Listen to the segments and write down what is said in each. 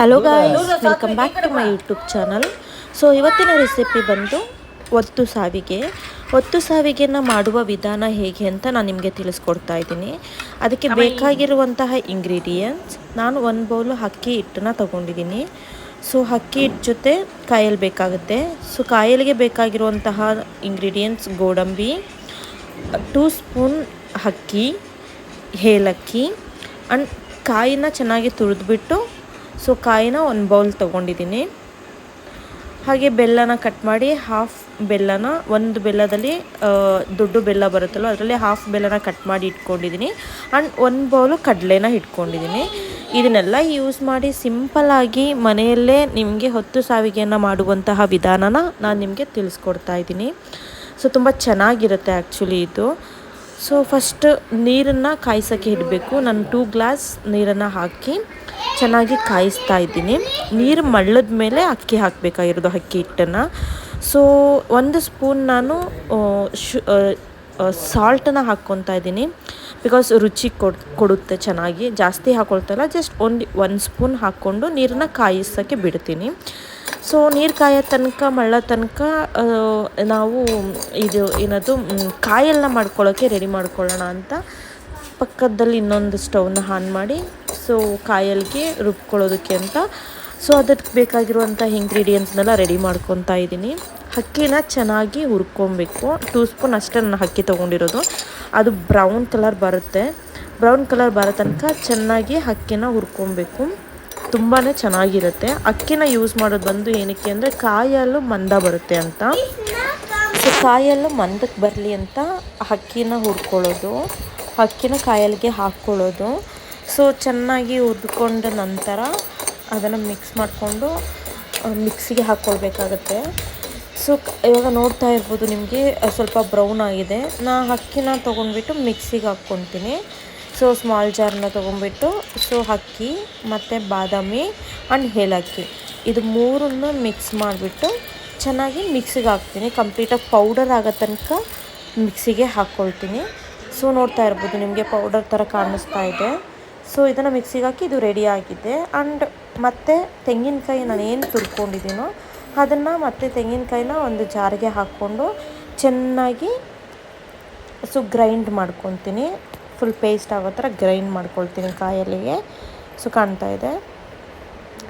Hello guys welcome back to my YouTube channel so ಇವತ್ತಿನ recipe ಬಂದು ಒತ್ತು ಸಾವಿಗೆ. ಒತ್ತು ಸಾವಿಗೆನ ಮಾಡುವ ವಿಧಾನ ಹೇಗೆ ಅಂತ ನಾನು ನಿಮಗೆ ತಿಳಿಸ್ಕೊಡ್ತಾ ಇದ್ದೀನಿ. ಅದಕ್ಕೆ ಬೇಕಾಗಿರುವಂತಹ ಇಂಗ್ರೀಡಿಯೆಂಟ್ಸ್ ನಾನು ಒಂದು ಬೌಲು ಅಕ್ಕಿ ಹಿಟ್ಟನ್ನ ತೊಗೊಂಡಿದ್ದೀನಿ. ಸೊ ಅಕ್ಕಿ ಹಿಟ್ಟು ಜೊತೆ ಕಾಯಲ್ಲಿ ಬೇಕಾಗುತ್ತೆ. ಸೊ ಕಾಯಲಿಗೆ ಬೇಕಾಗಿರುವಂತಹ ಇಂಗ್ರೀಡಿಯೆಂಟ್ಸ್ ಗೋಡಂಬಿ ಟೂ ಸ್ಪೂನ್ ಅಕ್ಕಿ ಏಲಕ್ಕಿ ಆ್ಯಂಡ್ ಕಾಯಿನ ಚೆನ್ನಾಗಿ ತುರಿದ್ಬಿಟ್ಟು ಸೊ ಕಾಯಿನ ಒಂದು ಬೌಲ್ ತೊಗೊಂಡಿದ್ದೀನಿ ಹಾಗೆ ಬೆಲ್ಲನ ಕಟ್ ಮಾಡಿ ಹಾಫ್ ಬೆಲ್ಲನ, ಒಂದು ಬೆಲ್ಲದಲ್ಲಿ ದೊಡ್ಡ ಬೆಲ್ಲ ಬರುತ್ತಲ್ಲ, ಅದರಲ್ಲಿ ಹಾಫ್ ಬೆಲ್ಲನ ಕಟ್ ಮಾಡಿ ಇಟ್ಕೊಂಡಿದ್ದೀನಿ ಆ್ಯಂಡ್ ಒಂದು ಬೌಲು ಕಡಲೆನ ಇಟ್ಕೊಂಡಿದ್ದೀನಿ ಇದನ್ನೆಲ್ಲ ಯೂಸ್ ಮಾಡಿ ಸಿಂಪಲ್ಲಾಗಿ ಮನೆಯಲ್ಲೇ ನಿಮಗೆ ಹೊತ್ತು ಸಾವಿಗೆಯನ್ನು ಮಾಡುವಂತಹ ವಿಧಾನನ ನಾನು ನಿಮಗೆ ತಿಳಿಸ್ಕೊಡ್ತಾ ಇದ್ದೀನಿ. ಸೊ ತುಂಬ ಚೆನ್ನಾಗಿರುತ್ತೆ ಆ್ಯಕ್ಚುಲಿ ಇದು. ಸೊ ಫಸ್ಟ್ ನೀರನ್ನು ಕಾಯಿಸೋಕ್ಕೆ ಇಡಬೇಕು. ನಾನು ಟೂ ಗ್ಲಾಸ್ ನೀರನ್ನು ಹಾಕಿ ಚೆನ್ನಾಗಿ ಕಾಯಿಸ್ತಾ ಇದ್ದೀನಿ. ನೀರು ಮಳ್ಳದ ಮೇಲೆ ಅಕ್ಕಿ ಹಾಕಬೇಕಾಗಿರೋದು, ಅಕ್ಕಿ ಹಿಟ್ಟನ್ನು. ಸೊ ಒಂದು ಸ್ಪೂನ್ ನಾನು ಶು ಸಾಲ್ಟನ್ನು ಹಾಕ್ಕೊತಾ ಇದ್ದೀನಿ. ಬಿಕಾಸ್ ರುಚಿ ಕೊಡ್, ಕೊಡುತ್ತೆ ಚೆನ್ನಾಗಿ. ಜಾಸ್ತಿ ಹಾಕ್ಕೊಳ್ತಲ್ಲ ಜಸ್ಟ್ ಒಂದು ಒಂದು ಸ್ಪೂನ್ ಹಾಕ್ಕೊಂಡು ನೀರನ್ನ ಕಾಯಿಸೋಕ್ಕೆ ಬಿಡ್ತೀನಿ. ಸೊ ನೀರು ಕಾಯೋ ತನಕ ಮಳ್ಳ ತನಕ ನಾವು ಇದು ಏನದು ಮ್, ಕಾಯಲ್ನ ಮಾಡ್ಕೊಳ್ಳೋಕ್ಕೆ ರೆಡಿ ಮಾಡ್ಕೊಳ್ಳೋಣ ಅಂತ ಪಕ್ಕದಲ್ಲಿ ಇನ್ನೊಂದು ಸ್ಟವ್ನ ಆನ್ ಮಾಡಿ ಸೊ ಕಾಯಲ್ಗೆ ರುಬ್ಕೊಳ್ಳೋದಕ್ಕೆ ಅಂತ. ಸೊ ಅದಕ್ಕೆ ಬೇಕಾಗಿರುವಂಥ ಇಂಗ್ರೀಡಿಯೆಂಟ್ಸ್ನೆಲ್ಲ ರೆಡಿ ಮಾಡ್ಕೊತಾ ಇದ್ದೀನಿ. ಅಕ್ಕಿನ ಚೆನ್ನಾಗಿ ಹುರ್ಕೊಬೇಕು. ಟೂ ಸ್ಪೂನ್ ಅಷ್ಟೇ ನಾನು ಅಕ್ಕಿ ತೊಗೊಂಡಿರೋದು. ಅದು ಬ್ರೌನ್ ಕಲರ್ ಬರುತ್ತೆ. ಬ್ರೌನ್ ಕಲರ್ ಬರೋ ತನಕ ಚೆನ್ನಾಗಿ ಅಕ್ಕಿನ ಹುರ್ಕೊಬೇಕು. ತುಂಬಾ ಚೆನ್ನಾಗಿರುತ್ತೆ. ಅಕ್ಕಿನ ಯೂಸ್ ಮಾಡೋದು ಬಂದು ಏನಕ್ಕೆ ಅಂದರೆ ಕಾಯಲ್ಲೂ ಮಂದ ಬರುತ್ತೆ ಅಂತ. ಸೊ ಕಾಯಲ್ಲೂ ಮಂದಕ್ಕೆ ಬರಲಿ ಅಂತ ಅಕ್ಕಿನ ಹುರ್ಕೊಳ್ಳೋದು, ಅಕ್ಕಿನ ಕಾಯಲ್ಗೆ ಹಾಕ್ಕೊಳ್ಳೋದು ಸೊ ಚೆನ್ನಾಗಿ ಹುರ್ಕೊಂಡ ನಂತರ ಅದನ್ನು ಮಿಕ್ಸ್ ಮಾಡಿಕೊಂಡು ಮಿಕ್ಸಿಗೆ ಹಾಕ್ಕೊಳ್ಬೇಕಾಗತ್ತೆ ಸೊ ಇವಾಗ ನೋಡ್ತಾ ಇರ್ಬೋದು ನಿಮಗೆ ಸ್ವಲ್ಪ ಬ್ರೌನ್ ಆಗಿದೆ. ನಾ ಅಕ್ಕಿನ ತೊಗೊಂಡ್ಬಿಟ್ಟು ಮಿಕ್ಸಿಗೆ ಹಾಕ್ಕೊತೀನಿ. ಸೊ ಸ್ಮಾಲ್ ಜಾರ್ನ ತೊಗೊಂಬಿಟ್ಟು ಸೊ ಅಕ್ಕಿ ಮತ್ತು ಬಾದಾಮಿ ಆ್ಯಂಡ್ ಏಲಕ್ಕಿ. ಇದು ಮೂರನ್ನು ಮಿಕ್ಸ್ ಮಾಡಿಬಿಟ್ಟು ಚೆನ್ನಾಗಿ ಮಿಕ್ಸಿಗೆ ಹಾಕ್ತೀನಿ. ಕಂಪ್ಲೀಟಾಗಿ ಪೌಡರ್ ಆಗೋ ತನಕ ಮಿಕ್ಸಿಗೆ ಹಾಕ್ಕೊಳ್ತೀನಿ ಸೊ ನೋಡ್ತಾ ಇರ್ಬೋದು, ನಿಮಗೆ ಪೌಡರ್ ಥರ ಕಾಣಿಸ್ತಾ ಇದೆ. ಸೊ ಇದನ್ನು ಮಿಕ್ಸಿಗೆ ಹಾಕಿ ಇದು ರೆಡಿ ಆಗಿದೆ. ಆ್ಯಂಡ್ ಮತ್ತು ತೆಂಗಿನಕಾಯಿ ನಾನು ಏನು ತುರ್ಕೊಂಡಿದ್ದೀನೋ ಅದನ್ನು ಮತ್ತೆ ತೆಂಗಿನಕಾಯಿನ ಒಂದು ಜಾರಿಗೆ ಹಾಕ್ಕೊಂಡು ಚೆನ್ನಾಗಿ ಸೊ ಗ್ರೈಂಡ್ ಮಾಡ್ಕೊತೀನಿ ಫುಲ್ ಪೇಸ್ಟ್ ಆಗೋ ಥರ ಗ್ರೈಂಡ್ ಮಾಡ್ಕೊಳ್ತೀನಿ ಕಾಯಲ್ಲಿಗೆ. ಸೊ ಕಾಣ್ತಾ ಇದೆ.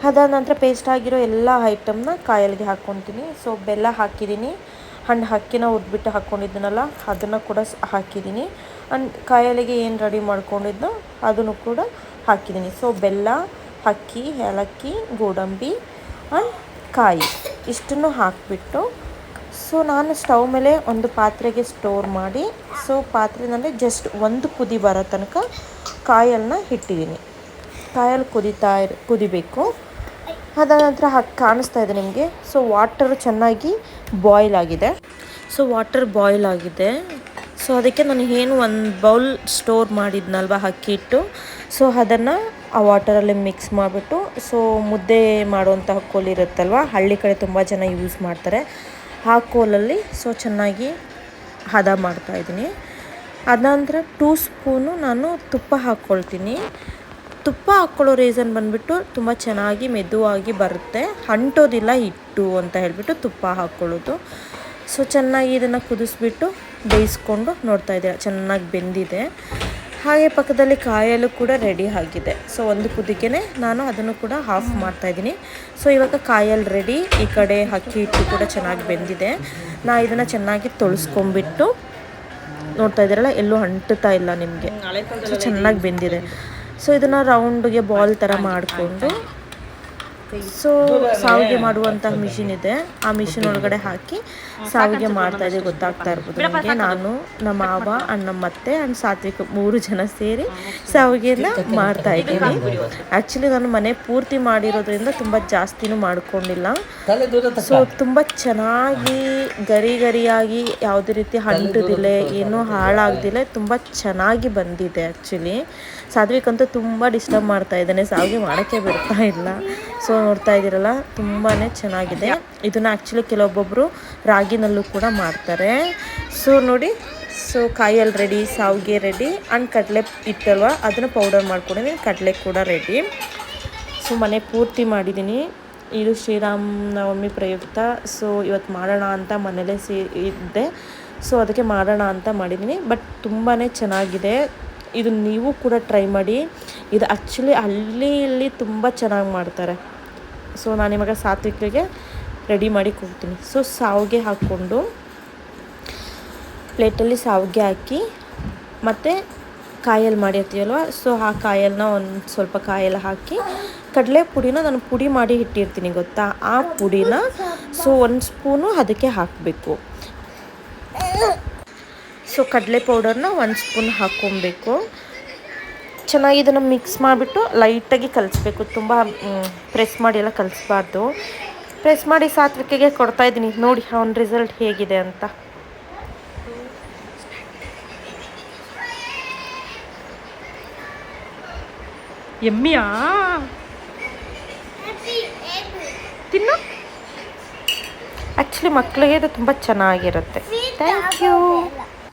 ಅದಾದ ನಂತರ ಪೇಸ್ಟ್ ಆಗಿರೋ ಎಲ್ಲ ಐಟಮ್ನ ಕಾಯಲ್ಲಿಗೆ ಹಾಕ್ಕೊತೀನಿ ಸೊ ಬೆಲ್ಲ ಹಾಕಿದ್ದೀನಿ. ಹಣ್ಣು ಹಕ್ಕಿನ ಉದ್ಬಿಟ್ಟು ಹಾಕ್ಕೊಂಡಿದ್ದೀನಲ್ಲ, ಅದನ್ನು ಕೂಡ ಹಾಕಿದ್ದೀನಿ. ಆ್ಯಂಡ್ ಕಾಯಲಿಗೆ ಏನು ರೆಡಿ ಮಾಡ್ಕೊಂಡಿದ್ನೋ ಅದನ್ನು ಕೂಡ ಹಾಕಿದ್ದೀನಿ. ಸೊ ಬೆಲ್ಲ ಅಕ್ಕಿ ಏಲಕ್ಕಿ, ಗೋಡಂಬಿ ಆ್ಯಂಡ್ ಕಾಯಿ. ಇಷ್ಟನ್ನು ಹಾಕಿಬಿಟ್ಟು ಸೊ ನಾನು ಸ್ಟವ್ ಮೇಲೆ ಒಂದು ಪಾತ್ರೆಗೆ ಸ್ಟೋರ್ ಮಾಡಿ ಸೊ ಪಾತ್ರೆನಲ್ಲಿ ಜಸ್ಟ್ ಒಂದು ಕುದಿ ಬರೋ ತನಕ ಕಾಯಲ್ನ ಇಟ್ಟಿದ್ದೀನಿ. ಕಾಯಲ್ಲಿ ಕುದಿತಾ ಇರ್, ಕುದಿಬೇಕು. ಅದಾದ ನಂತರ ಹಾಕಿ ಕಾಣಿಸ್ತಾ ಇದೆ ನಿಮಗೆ. ಸೊ ವಾಟರ್ ಚೆನ್ನಾಗಿ ಬಾಯ್ಲ್ ಆಗಿದೆ. ಸೊ ವಾಟರ್ ಬಾಯ್ಲ್ ಆಗಿದೆ. ಸೊ ಅದಕ್ಕೆ ನಾನು ಏನು ಒಂದು ಬೌಲ್ ಸ್ಟೋರ್ ಮಾಡಿದ್ನಲ್ವ, ಅಕ್ಕಿ ಹಿಟ್ಟು. ಸೊ ಅದನ್ನು ಆ ವಾಟರಲ್ಲಿ ಮಿಕ್ಸ್ ಮಾಡಿಬಿಟ್ಟು ಸೊ ಮುದ್ದೆ ಮಾಡುವಂತಹ ಕೋಲಿರುತ್ತಲ್ವ ಹಳ್ಳಿ ಕಡೆ ತುಂಬ ಜನ ಯೂಸ್ ಮಾಡ್ತಾರೆ. ಆ ಕೋಲಲ್ಲಿ ಸೊ ಚೆನ್ನಾಗಿ ಹದ ಮಾಡ್ತಾ ಇದ್ದೀನಿ. ಅದಾನಂತರ ಟೂ ಸ್ಪೂನು ನಾನು ತುಪ್ಪ ಹಾಕ್ಕೊಳ್ತೀನಿ. ತುಪ್ಪ ಹಾಕ್ಕೊಳ್ಳೋ ರೀಸನ್ ಬಂದುಬಿಟ್ಟು ತುಂಬ ಚೆನ್ನಾಗಿ ಮೆದುವಾಗಿ ಬರುತ್ತೆ. ಅಂಟೋದಿಲ್ಲ ಹಿಟ್ಟು ಅಂತ ಹೇಳಿಬಿಟ್ಟು ತುಪ್ಪ ಹಾಕ್ಕೊಳ್ಳೋದು. ಸೊ ಚೆನ್ನಾಗಿ ಇದನ್ನು ಕುದಿಸ್ಬಿಟ್ಟು ಬೇಯಿಸ್ಕೊಂಡು ನೋಡ್ತಾ ಇದ್ದೀರ? ಚೆನ್ನಾಗಿ ಬೆಂದಿದೆ. ಹಾಗೆ ಪಕ್ಕದಲ್ಲಿ ಕಾಯಲು ಕೂಡ ರೆಡಿ ಆಗಿದೆ. ಸೊ ಒಂದು ಕುದಿಗೆನೆ ನಾನು ಅದನ್ನು ಕೂಡ ಆಫ್ ಮಾಡ್ತಾಯಿದ್ದೀನಿ ಸೊ ಇವಾಗ ಕಾಯಲ್ಲಿ ರೆಡಿ ಈ ಕಡೆ ಅಕ್ಕಿ ಹಿಟ್ಟು ಕೂಡ ಚೆನ್ನಾಗಿ ಬೆಂದಿದೆ. ನಾ ಇದನ್ನು ಚೆನ್ನಾಗಿ ತೊಳಸ್ಕೊಂಬಿಟ್ಟು ನೋಡ್ತಾ ಇದ್ದೀರಲ್ಲ ಎಲ್ಲೂ ಅಂಟುತ್ತಾ ಇಲ್ಲ ನಿಮಗೆ. ಸೊ ಚೆನ್ನಾಗಿ ಬೆಂದಿದೆ. ಸೊ ಇದನ್ನು ರೌಂಡ್ಗೆ ಬಾಲ್ ಥರ ಮಾಡಿಕೊಂಡು ಸೊ ಸಾವಿಗೆ ಮಾಡುವಂತಹ ಮಿಷಿನ್ ಇದೆ. ಆ ಮಿಷಿನ್ ಒಳಗಡೆ ಹಾಕಿ ಸಾವಿಗೆ ಮಾಡ್ತಾ ಇದೆ ಗೊತ್ತಾಗ್ತಾ ಇರ್ಬೋದು ನಿಮಗೆ. ನಾನು ನಮ್ಮ ಮಾವ ಅಣ್ಣ ನಮ್ಮ ಅತ್ತೆ ಅಂಡ್ ಸಾತ್ವಿಕ ಮೂರು ಜನ ಸೇರಿ ಸಾವಿಗೆನ ಮಾಡ್ತಾ ಇದ್ದೀವಿ. ಆ್ಯಕ್ಚುಲಿ ನಾನು ಮನೆ ಪೂರ್ತಿ ಮಾಡಿರೋದ್ರಿಂದ ತುಂಬ ಜಾಸ್ತಿನೂ ಮಾಡ್ಕೊಂಡಿಲ್ಲ. ಸೊ ತುಂಬ ಚೆನ್ನಾಗಿ ಗರಿ ಗರಿಯಾಗಿ ಯಾವುದೇ ರೀತಿ ಅಂಟುದಿಲ್ಲ ಏನೂ ಹಾಳಾಗ್ದಿಲ್ಲ ತುಂಬ ಚೆನ್ನಾಗಿ ಬಂದಿದೆ ಆ್ಯಕ್ಚುಲಿ ಸಾತ್ವಿಕ್ ಅಂತೂ ತುಂಬ ಡಿಸ್ಟರ್ಬ್ ಮಾಡ್ತಾ ಇದ್ದಾನೆ ಸಾವಿಗೆ ಮಾಡೋಕ್ಕೆ ಬಿಡ್ತಾ ಇಲ್ಲ. ಸೊ ನೋಡ್ತಾ ಇದ್ದೀರಲ್ಲ ತುಂಬಾ ಚೆನ್ನಾಗಿದೆ. ಇದನ್ನು ಆ್ಯಕ್ಚುಲಿ ಕೆಲವೊಬ್ಬೊಬ್ಬರು ರಾಗಿನಲ್ಲೂ ಕೂಡ ಮಾಡ್ತಾರೆ. ಸೊ ನೋಡಿ ಸೊ ಕಾಯಲ್ಲಿ ರೆಡಿ ಸಾವಿಗೆ ರೆಡಿ ಆ್ಯಂಡ್ ಕಡಲೆ ಇತ್ತಲ್ವ ಅದನ್ನು ಪೌಡರ್ ಮಾಡ್ಕೊಂಡಿದ್ದೀನಿ ಕಡಲೆ ಕೂಡ ರೆಡಿ ಸೊ ಮನೆ ಪೂರ್ತಿ ಮಾಡಿದ್ದೀನಿ ಇದು ಶ್ರೀರಾಮ ನವಮಿ ಪ್ರಯುಕ್ತ. ಸೊ ಇವತ್ತು ಮಾಡೋಣ ಅಂತ ಮನೇಲೇ ಸೇ ಇದ್ದೆ. ಸೊ ಅದಕ್ಕೆ ಮಾಡೋಣ ಅಂತ ಮಾಡಿದ್ದೀನಿ ಬಟ್ ತುಂಬಾ ಚೆನ್ನಾಗಿದೆ. ಇದು ನೀವು ಕೂಡ ಟ್ರೈ ಮಾಡಿ. ಇದು ಆ್ಯಕ್ಚುಲಿ ಅಲ್ಲಿ, ಇಲ್ಲಿ ತುಂಬ ಚೆನ್ನಾಗಿ ಮಾಡ್ತಾರೆ. ಸೊ ನಾನು ಇವಾಗ ಸಾತ್ವಿಕಗೆ ರೆಡಿ ಮಾಡಿ ಕೊಡ್ತೀನಿ. ಸೊ ಸಾವಿಗೆ ಹಾಕ್ಕೊಂಡು ಪ್ಲೇಟಲ್ಲಿ ಸಾವಿಗೆ ಹಾಕಿ, ಮತ್ತು ಕಾಯಲ್ಲಿ ಮಾಡಿರ್ತೀವಲ್ವ ಸೊ ಆ ಕಾಯಲ್ನ ಒಂದು ಸ್ವಲ್ಪ ಕಾಯೆಲ್ಲ ಹಾಕಿ ಕಡಲೆ ಪುಡಿನ ನಾನು ಪುಡಿ ಮಾಡಿ ಇಟ್ಟಿರ್ತೀನಿ ಗೊತ್ತಾ? ಆ ಪುಡಿನ ಸೊ ಒಂದು ಸ್ಪೂನು ಅದಕ್ಕೆ ಹಾಕಬೇಕು. ಸೊ ಕಡಲೆ ಪೌಡರ್ನ ಒಂದು ಸ್ಪೂನ್ ಹಾಕ್ಕೊಬೇಕು. ಚೆನ್ನಾಗಿ ಇದನ್ನು ಮಿಕ್ಸ್ ಮಾಡಿಬಿಟ್ಟು ಲೈಟಾಗಿ ಕಲಿಸ್ಬೇಕು. ತುಂಬ ಪ್ರೆಸ್ ಮಾಡಿ ಎಲ್ಲ ಕಲಿಸ್ಬಾರ್ದು. ಪ್ರೆಸ್ ಮಾಡಿ ಸಾತ್ವಿಕೆಗೆ ಕೊಡ್ತಾ ಇದ್ದೀನಿ. ನೋಡಿ ಅವನ ರಿಸಲ್ಟ್ ಹೇಗಿದೆ ಅಂತ. ಎಮ್ಮಿಯಾ? ತಿನ್ನು. ಆ್ಯಕ್ಚುಲಿ ಮಕ್ಕಳಿಗೆ ಇದು ತುಂಬ ಚೆನ್ನಾಗಿರುತ್ತೆ. Thank you